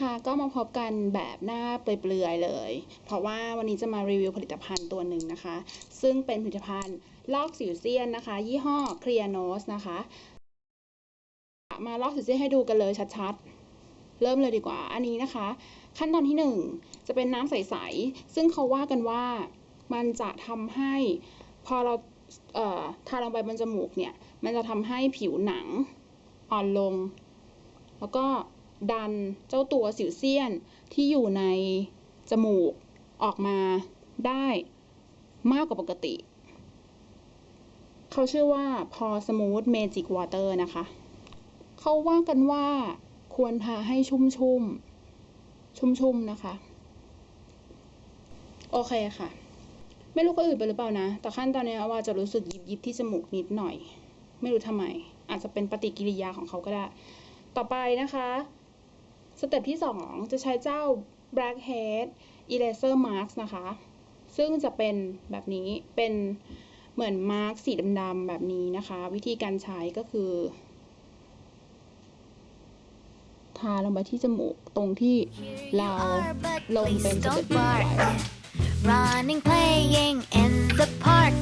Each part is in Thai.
นะคะ ก็มาพบกันแบบหน้าเปลือยๆเลย เพราะว่าวันนี้จะมารีวิวผลิตภัณฑ์ตัวหนึ่งนะคะ ซึ่งเป็นผลิตภัณฑ์ลอกสิวเซียนนะคะ ยี่ห้อ Clear Nose นะคะ มาลอกสิวเซียนให้ดูกันเลยชัดๆ เริ่มเลยดีกว่า อันนี้นะคะ ขั้นตอนที่หนึ่งจะเป็นน้ำใสๆ ซึ่งเขาว่ากันว่ามันจะทำให้พอเราเทาลงไปบนจมูกเนี่ย มันจะทำให้ผิวหนังอ่อนลง แล้วก็ ดันเจ้าตัวสิวเซียนที่อยู่ในจมูกออกมาได้มากกว่าปกติ เขาชื่อว่า Pore Smooth Magic Water นะคะ เขาว่ากันว่าควรทาให้ชุ่มชุ่มชุ่มชุ่มๆนะคะ โอเคค่ะ ไม่รู้ก็อื่นไปหรือเปล่านะ แต่ขั้นตอนนี้ว่าจะรู้สึกยิบยิบๆที่จมูกนิดหน่อย ไม่รู้ทำไม อาจจะเป็นปฏิกิริยาของเขาก็ได้ ต่อไปนะคะ สเต็ปที่ 2 จะใช้เจ้า Blackhead Eraser Mask นะคะ ซึ่งจะเป็นแบบนี้เป็นเหมือนมาร์กสีดำๆแบบนี้นะคะ วิธีการใช้ก็คือ ทาลงไปที่จมูกตรงที่เราลงเป็นสเต็ปที่ไว้ Running, playing in the park.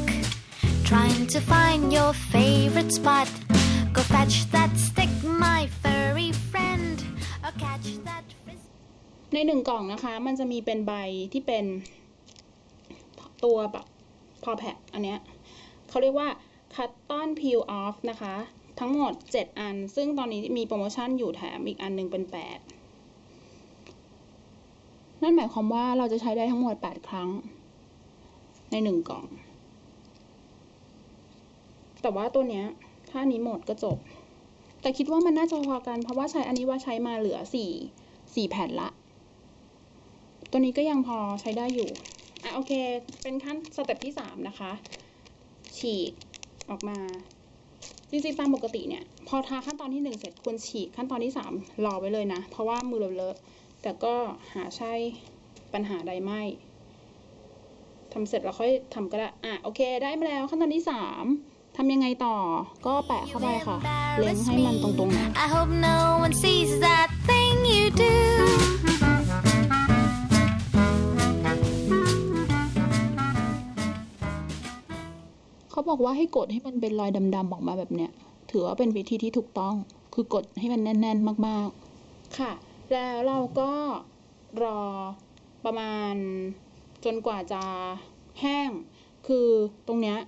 Trying to find your favorite spot. ในหนึ่งกล่องนะคะ มันจะมีเป็นใบที่เป็นตัวแบบพอแพคอันเนี้ยเขาเรียกว่า Cotton Peel Off นะคะ ทั้งหมด 7 อัน ซึ่งตอนนี้มีโปรโมชั่นอยู่แถมอีกอันหนึงเป็น 8 นั่นหมายความว่าเราจะใช้ได้ทั้งหมด 8 ครั้ง ในหนึ่งกล่อง แต่ว่าตัวเนี้ยถ้านนี้หมดก็จบ แต่คิดว่ามันน่าจะพอกันเพราะว่าใช้อันนี้ว่าใช้มาเหลือ 4 4 แผ่นละ ตัวนี้ก็ยังพอใช้ได้อยู่อะโอเค เป็นขั้นสเต็ปที่สามนะคะ ฉีกออกมา จริงๆตามปกติเนี่ย พอทาขั้นตอนที่หนึ่งเสร็จควรฉีกขั้นตอนที่สามรอไว้เลยนะ เพราะว่ามือเราเลอะ แต่ก็หาใช่ปัญหาใดไม่ทำเสร็จแล้วค่อยทำก็ได้ อะโอเค ได้มาแล้วขั้นตอนที่สามทำยังไงต่อ ก็แปะเข้าไปค่ะ เล็งให้มันตรงๆนะ บอกว่าให้กดให้มันเป็นรอยดำๆออกมาแบบเนี้ย ถือว่าเป็นวิธีที่ถูกต้อง คือกดให้มันแน่น ๆ มากๆ ค่ะ แล้วเราก็รอประมาณจนกว่าจะแห้ง คือตรงเนี้ย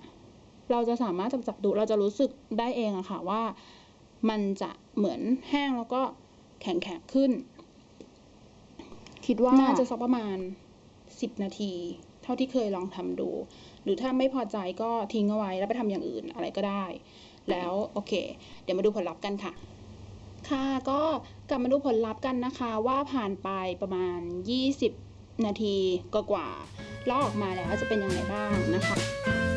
เราจะสามารถจับจับดู เราจะรู้สึกได้เองอะค่ะว่ามันจะเหมือนแห้งแล้วก็แข็งแข็งขึ้น คิดว่าน่าจะสักประมาณ10นาที เท่าที่เคยลองทำดู หรือถ้าไม่พอใจก็ทิ้งเอาไว้แล้วไปทำอย่างอื่นอะไรก็ได้ แล้วโอเค เดี๋ยวมาดูผลลัพธ์กันค่ะ ค่ะก็กลับมาดูผลลัพธ์กันนะคะว่าผ่านไปประมาณ 20 นาทีกว่าๆลอกออกมาแล้วจะเป็นยังไงบ้างนะคะ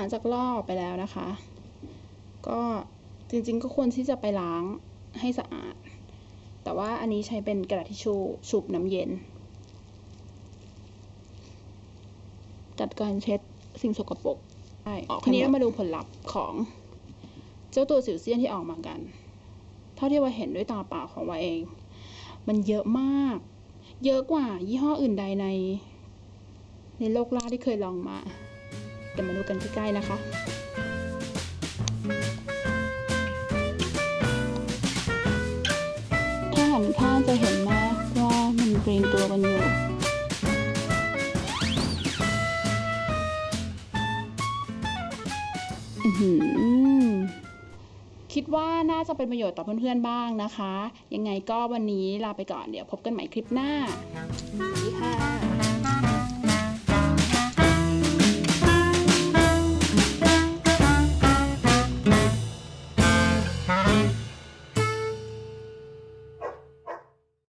ลังจากลอกออกไปแล้วนะคะ ก็จริงๆก็ควรที่จะไปล้างให้สะอาด แต่ว่าอันนี้ใช้เป็นกระดาษทิชชู่ชุบน้ำเย็น จัดการเช็ดสิ่งสกปรกได้ทีนี้เรามาดูผลลัพธ์ของเจ้าตัวสิวเซียนที่ออกมากัน เท่าที่ว่าเห็นด้วยตาเปล่าของว่าเอง มันเยอะมาก เยอะกว่ายี่ห้ออื่นใดใน ในโลกล่าที่เคยลองมา เดี๋ยวมาดูกันใกล้ๆนะคะถ้าหันข้างจะเห็นนะว่ามันเกรงตัวกันอยู่อือหือคิดว่าน่าจะเป็นประโยชน์ต่อเพื่อนๆบ้างนะคะ ยังไงก็วันนี้ลาไปก่อนเดี๋ยวพบกันใหม่คลิปหน้าสวัสดีค่ะ